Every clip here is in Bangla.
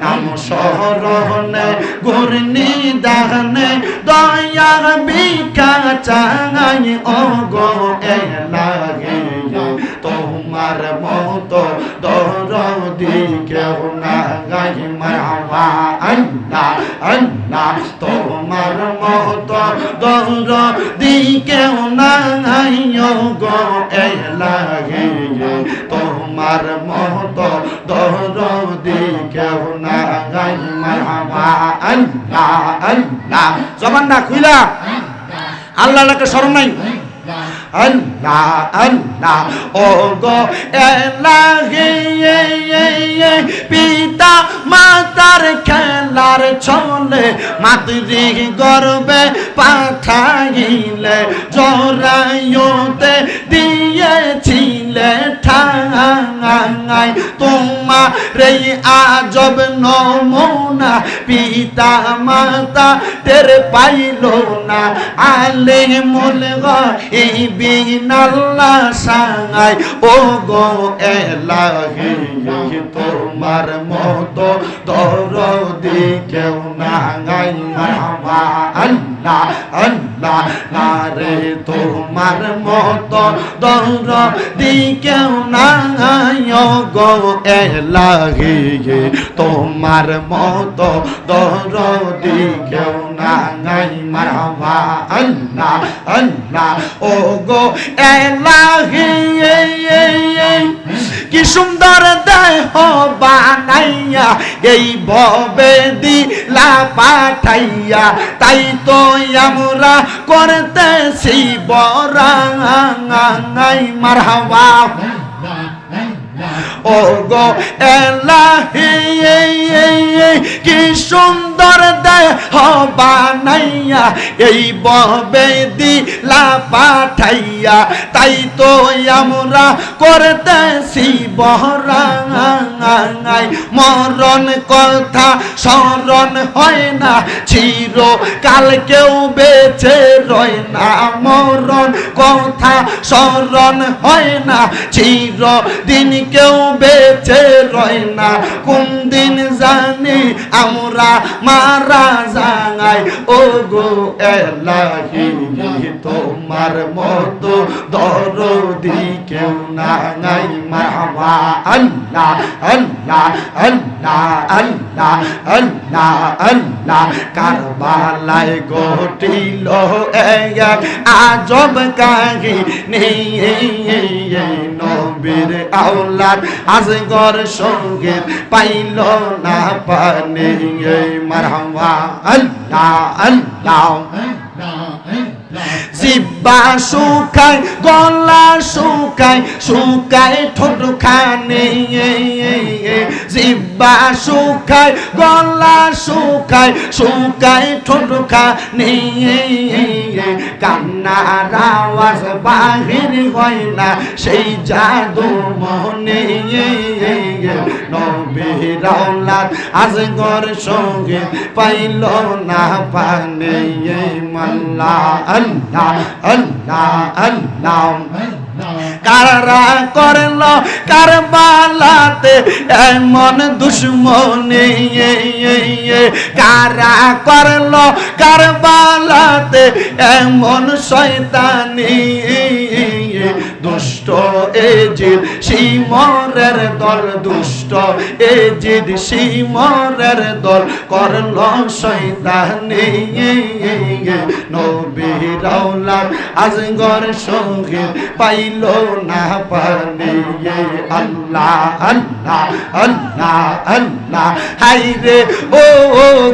নাম শরণে গুরনি দাহনে দয়া বিকা চাঙাই ও গো এলাগে তোমার মতো দরদি কেউ না গাই মারহাবা আল্লাহ আল্লাহ তোমার মতো দরদি কেউ না গাই ও গো আল্লাহকে স্মরণ নাই পিতা মাতার খেলার চলে মাতৃ গর্বে পাঠাইলে জরায়তে ঠাঙাই তোমার এই আজব নমুনা, পিতা মাতা টের পাইল না। আলে মূল এই বিনাল্লা সাঙাই ও গো এলাহি তোমার মতো দরদি কেউ না গাই মারহাবা আল্লাহ আল্লাহ। না রে তোমার মতো দরদি কেউ না গো। এলাহি তোমার মতো দরদি কেউ না গাই মারহাবা আল্লাহ আল্লাহ ও গো। এলাহি কি সুন্দর দেহ বানাইয়া এই ভবে দিলা পাঠাইয়া তাই তো আমরা করতেছি বরাই মারহাবা। ও গো এলাহি কি সুন্দর দেহ বানাইয়া এই ববে দিলা পাঠাইয়া, তাই তো আমরা করতেছি বহরাঙাই মরণ কথা স্মরণ হয় না চির কাল কেউ বেঁচে রয় না। মরণ কথা স্মরণ হয় না চির দিন কেউ বেঁচে রয় না। কোন দিন জানি আমরা মারা ও গো এলাহি তোমার মতো দরদি কেউ না নাই মারহাবা আল্লাহ আল্লাহ আল্লাহ আল্লাহ আল্লাহ আল্লাহ কারবালায় ঘটিল এক আজব কাহি নেই নবীর আওলাদ আজগর সঙ্গে পাইল না পানি। মারহাবা আল্লাহ আল্লাহ। জিব্বা শুকায়, গলা শুকায় শুকায় ঠোঁট খানে জিব্বা শুকায়, গলা শুকায় শুকায় ঠোঁট খানে কান্নার আওয়াজ বাহির হয় না, সেই জাদু মনে নবীর আওলাদ আজগর সঙ্গে পাইল না পানে মাল্লা, আল্লাহ আল্লাহ আল্লাহ। কারা করল কারবালাতে? এমন দুশ্মনে কারা করল কারবালাতে? এমন শয়তানি দুষ্ট এজিদ শিমরের দল দুষ্ট এজিদ শিমরের দল করল শয়তানি। নবীর আওলাদ আজগর সঙ্গে পাইল না পানি। আল্লাহ আল্লাহ আল্লাহ আল্লাহ। হাই রে ও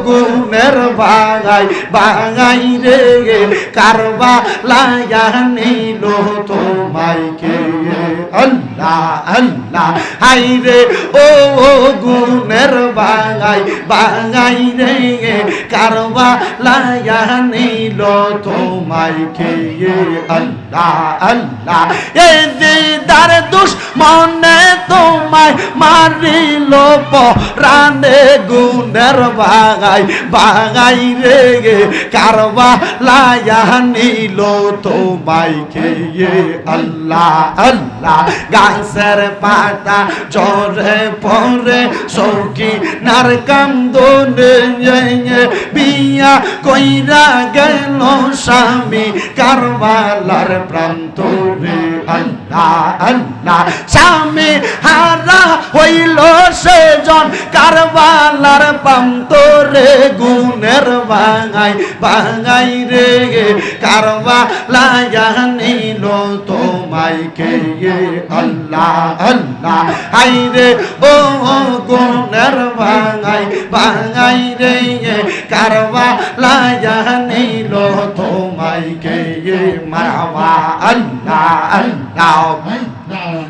গুণের বাগাই বাগাই রে। কারবা লায়া নিল তোমাইকে আল্লাহ। আল্লাহ আল্লাহ হাই রে, ও গুণের বাগাই বাগাই রে কারবা লায়া নিল তোমাইকে আল্লাহ আল্লাহ এই দিদার দুশ্মনে তোমায় মারিল পরানে গুনের বাগাই বাগাই রে কারবা লায়া নিল তোমায় খেয়ে আল্লাহ আল্লাহ গাছের পাতা চরে পরে সৌকি নার কান্দনে বিয়া কইরা গেল স্বামী কারবালার প্রান্তরে। আল্লাহ আল্লাহ, স্বামী হারা হইল সেজন কারবালার প্রান্তরে। গুণের বাঙাই বাঙাই রে কারবা লাগা নিল তোমায় কে আল্লাহ। আল্লাহ হাই রে, ও গুণের ভাঙাই ভাঙাই রে কারবা লাগা নিল তোমায় কে মারবা। আল্লাহ আল্লাহ।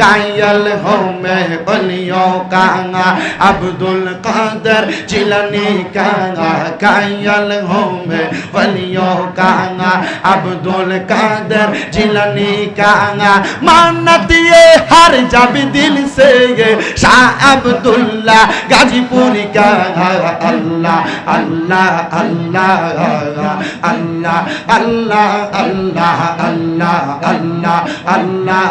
কায়াল হোমে বলিও কাঙা আব্দুল কাদের জিলানি কাঙা কায়াল হোমে বলিও কাঙা আব্দুল কাদের জিলানি কাঙা মান্নতিয়ে হার যাবি দিল সে শাহ আব্দুল্লাহ গাজীপুরি কাঙা আল্লাহ আল্লাহ আল্লাহ আল্লাহ আল্লাহ আল্লাহ আল্লাহ আল্লাহ আল্লাহ